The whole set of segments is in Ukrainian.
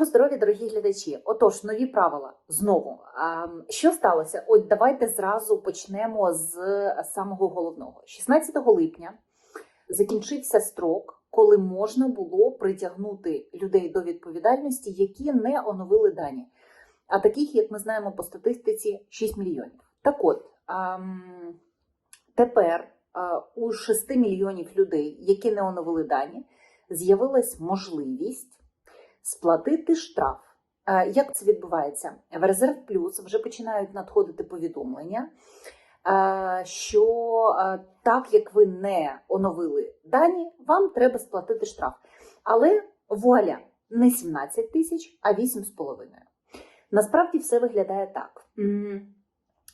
Доброго здоров'я, дорогі глядачі. Отож, нові правила знову. Що сталося? От давайте зразу почнемо з самого головного. 16 липня закінчився строк, коли можна було притягнути людей до відповідальності, які не оновили дані. А таких, як ми знаємо по статистиці, 6 мільйонів. Так от тепер у 6 мільйонів людей, які не оновили дані, з'явилась можливість сплатити штраф. Е, Як це відбувається? В Резерв Плюс вже починають надходити повідомлення, е, що е, так як ви не оновили дані, вам треба сплатити штраф. Але вуаля, не 17 тисяч, а 8,5. Насправді все виглядає так.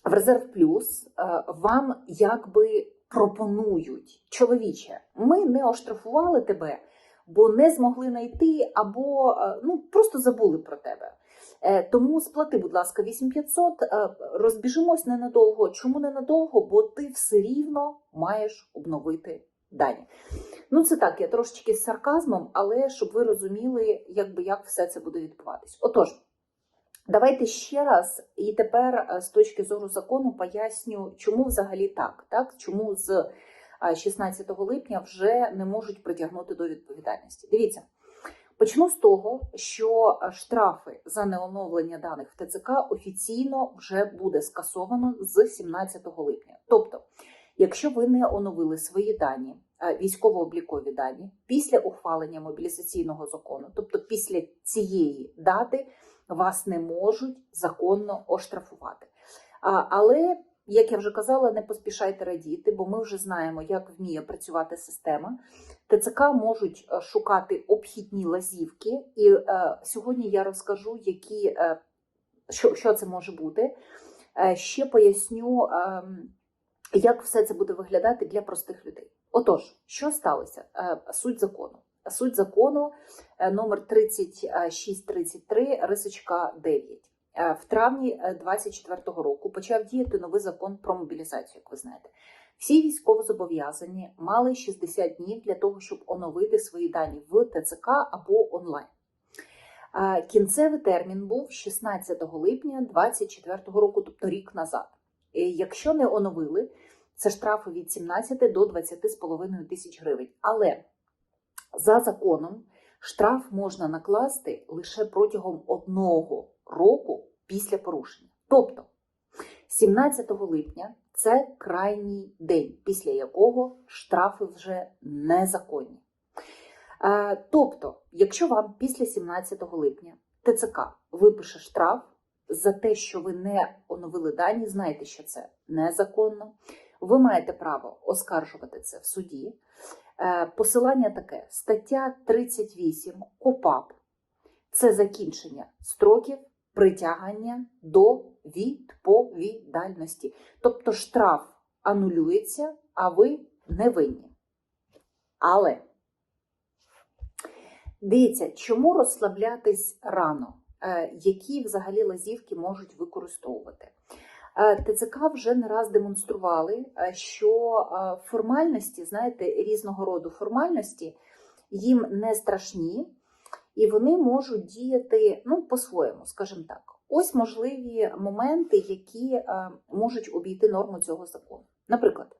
В Резерв Плюс вам якби пропонують, чоловіче, ми не оштрафували тебе бо не змогли знайти, або е, ну просто забули про тебе. Е, Тому сплати, будь ласка, 8500, е, розбіжимось ненадовго. Чому ненадовго? Бо ти все рівно маєш обновити дані. Ну, це так, я трошечки з сарказмом, але щоб ви розуміли, якби як все це буде відбуватись. Отож, давайте ще раз, і тепер з точки зору закону поясню, чому взагалі так, так? чому з 16 липня вже не можуть притягнути до відповідальності. Дивіться, почну з того, що штрафи за неоновлення даних в ТЦК офіційно вже буде скасовано з 17 липня. Тобто, якщо ви не оновили свої дані, е, військово-облікові дані після ухвалення мобілізаційного закону, тобто після цієї дати, вас не можуть законно оштрафувати. Але як я вже казала, не поспішайте радіти, бо ми вже знаємо, як вміє працювати система. ТЦК можуть е, шукати обхідні лазівки, і е, сьогодні я розкажу, які, е, що, що це може бути. Е, ще поясню, е, як все це буде виглядати для простих людей. Отож, що сталося? Е, суть закону. Суть закону е, номер 3633, рисочка 9. Е, В травні 24-го року почав діяти новий закон про мобілізацію, як ви знаєте. Всі військовозобов'язані мали 60 днів для того, щоб оновити свої дані в ТЦК або онлайн. Е, Кінцевий термін був 16 липня 24 року, тобто рік назад. Е, Якщо не оновили, це штрафи від 17 до 20,5 тисяч гривень. Але за законом штраф можна накласти лише протягом одного року після порушення. Тобто 17 липня це крайній день, після якого штрафи вже незаконні. Е, Тобто, якщо вам після 17 липня ТЦК випише штраф за те, що ви не оновили дані, знайте, що це незаконно. Ви маєте право оскаржувати це в суді. Е, Посилання таке: стаття 38 КОПАП це закінчення строків притягання до відповідальності. Тобто штраф анулюється, а ви не винні. Але дивіться, чому розслаблятись рано? Е, Які взагалі лазівки можуть використовувати? Е, ТЦК вже не раз демонстрували, е, що е, формальності, знаєте, різного роду формальності їм не страшні, і вони можуть діяти ну, по-своєму, скажімо так. Ось можливі моменти, які можуть обійти норму цього закону. Наприклад,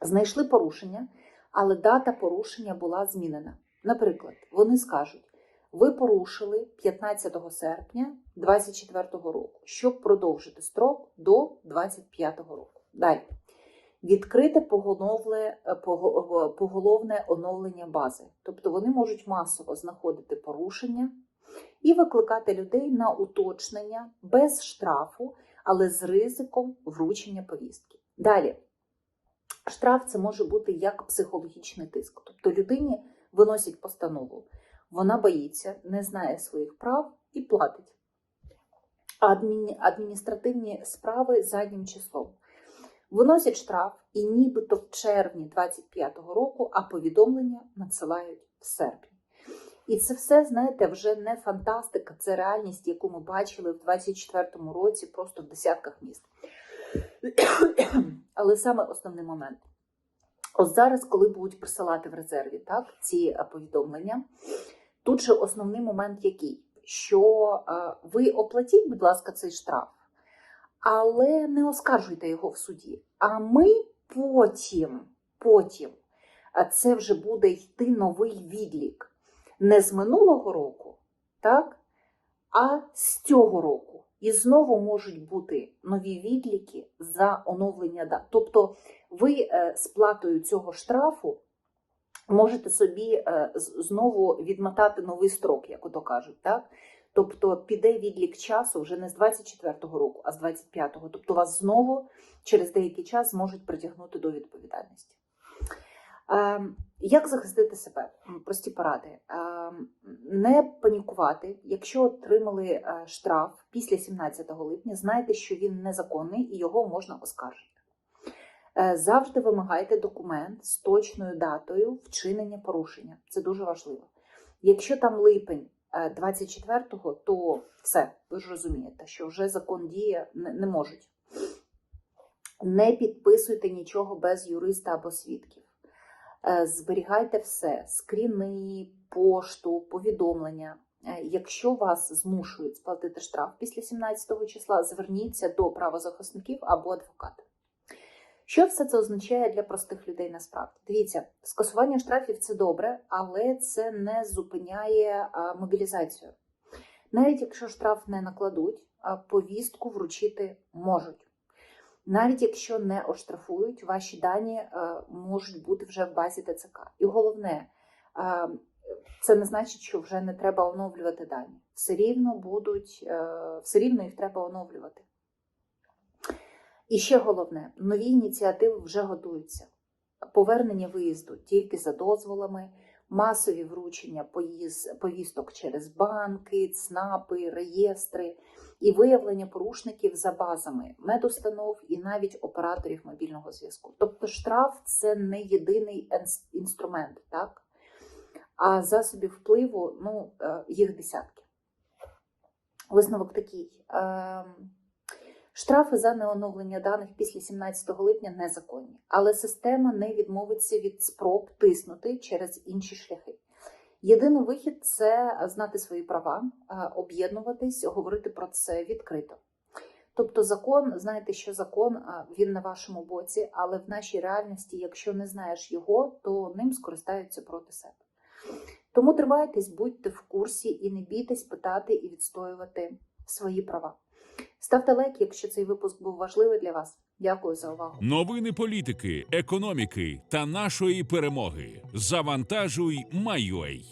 знайшли порушення, але дата порушення була змінена. Наприклад, вони скажуть: ви порушили 15 серпня 2024 року, щоб продовжити строк до 2025 року. Далі. Відкрите поголовне, поголовне оновлення бази. Тобто вони можуть масово знаходити порушення і викликати людей на уточнення без штрафу, але з ризиком вручення повістки. Далі. Штраф це може бути як психологічний тиск. Тобто людині виносять постанову, вона боїться, не знає своїх прав і платить. Адміні- Адміністративні справи заднім числом. Виносять штраф і нібито в червні 25-го року, а повідомлення надсилають в серпні. І це все, знаєте, вже не фантастика, це реальність, яку ми бачили в 24-му році просто в десятках міст. Але саме основний момент. Ось зараз, коли будуть присилати в резерві так, ці повідомлення, тут же основний момент який? що е, ви оплатіть, будь ласка, цей штраф, але не оскаржуйте його в суді. А ми потім, потім, це вже буде йти новий відлік не з минулого року, так, а з цього року. І знову можуть бути нові відліки за оновлення дат. Тобто ви е, сплатою цього штрафу можете собі е, знову відмотати новий строк, як ото кажуть. Так? Тобто піде відлік часу вже не з 24-го року, а з 25-го. Тобто вас знову через деякий час зможуть притягнути до відповідальності. Ем, Як захистити себе? Прості поради. Ем, Не панікувати. Якщо отримали е, штраф після 17 липня, знайте, що він незаконний і його можна оскаржити. Е, Завжди вимагайте документ з точною датою вчинення порушення. Це дуже важливо. Якщо там липень е, 24-го, то все, ви ж розумієте, що вже закон діє не, можуть. Не підписуйте нічого без юриста або свідків. Е, Зберігайте все: скріни, пошту, повідомлення. Е, Якщо вас змушують сплатити штраф після 17 го числа, зверніться до правозахисників або адвоката. Що все це означає для простих людей насправді? Дивіться, скасування штрафів це добре, але це не зупиняє мобілізацію. Навіть якщо штраф не накладуть, повістку вручити можуть. Навіть якщо не оштрафують, ваші дані можуть бути вже в базі ТЦК. І головне, це не значить, що вже не треба оновлювати дані. Все рівно будуть, все рівно їх треба оновлювати. І ще головне, нові ініціативи вже готуються. Повернення виїзду тільки за дозволами, масові вручення поїз- повісток через банки, ЦНАПи, реєстри і виявлення порушників за базами медустанов і навіть операторів мобільного зв'язку. Тобто штраф це не єдиний інструмент, так? а засобів впливу ну, е, їх десятки. Висновок такий. Штрафи за неоновлення даних після 17 липня незаконні, але система не відмовиться від спроб тиснути через інші шляхи. Єдиний вихід це знати свої права, е, об'єднуватись, говорити про це відкрито. Тобто, закон, знаєте, що закон він на вашому боці, але в нашій реальності, якщо не знаєш його, то ним скористаються проти себе. Тому тримайтесь, будьте в курсі і не бійтесь питати і відстоювати свої права. Ставте лайк, якщо цей випуск був важливий для вас. Дякую за увагу. Новини політики, економіки та нашої перемоги. Завантажуй, Майой.